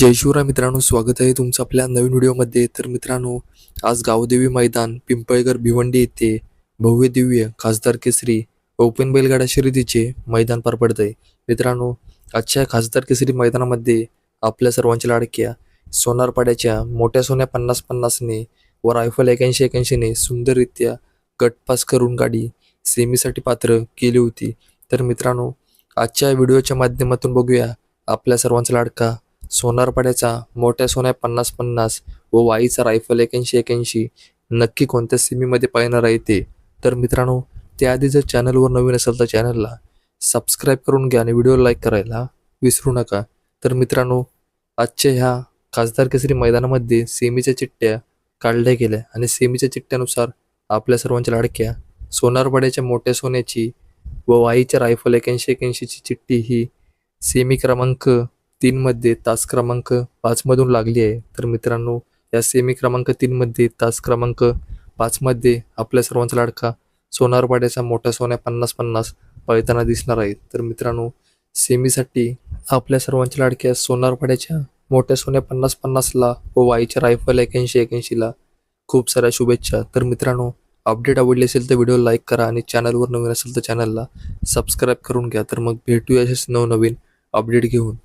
जय शिवराय मित्रांनो स्वागत आहे तुमचं आपल्या नवीन व्हिडिओमध्ये. तर मित्रांनो आज गावदेवी मैदान पिंपळगर भिवंडी येथे भव्य दिव्य खासदार केसरी ओपन बैलगाडा शर्यतीचे मैदान पार पडत आहे मित्रांनो आजच्या खासदार केसरी मैदानामध्ये आपल्या सर्वांच्या लाडक्या सोनारपाड्याच्या मोठ्या सोन्या पन्नास पन्नासने व रायफल एक्याऐंशी एक्याऐंशीने सुंदररित्या गटपास करून गाडी सेमीसाठी पात्र केली होती. तर मित्रांनो आजच्या व्हिडिओच्या माध्यमातून बघूया आपल्या सर्वांचा लाडका सोनारपाड्याचा मोठ्या सोन्या पन्नास पन्नास व वाईचा रायफल एक्याऐंशी एक्याऐंशी नक्की कोणत्या सिमीमध्ये पाहणार आहे ते? तर मित्रांनो त्याआधी जर चॅनलवर नवीन असेल तर चॅनलला सबस्क्राईब करून घ्या आणि व्हिडिओ लाईक करायला विसरू नका. तर मित्रांनो आजच्या ह्या खासदार केसरी मैदानामध्ये सेमीच्या चिठ्ठ्या काढल्या गेल्या आणि सेमीच्या चिठ्ठ्यानुसार आपल्या सर्वांच्या लाडक्या सोनारपाड्याच्या मोठ्या सोन्याची व वाईच्या रायफल एक्याऐंशी एक्याऐंशीची चिठ्ठी ही सेमी क्रमांक तीनमध्ये तास क्रमांक पाचमधून लागली आहे. तर मित्रांनो या सेमी क्रमांक तीनमध्ये तास क्रमांक पाचमध्ये आपल्या सर्वांचा लाडका सोनारपाड्याचा मोठा सोन्या पन्नास पन्नास पळताना दिसणार आहे. तर मित्रांनो सेमीसाठी आपल्या सर्वांच्या लाडक्या सोनारपाड्याच्या मोठ्या सोन्या पन्नास पन्नासला व वाईच्या रायफल एक्याऐंशी एक्याऐंशीला खूप साऱ्या शुभेच्छा. तर मित्रांनो अपडेट आवडली असेल तर व्हिडिओ लाईक करा आणि चॅनलवर नवीन असेल तर चॅनलला सबस्क्राईब करून घ्या. तर मग भेटूया असेच नवनवीन अपडेट घेऊन.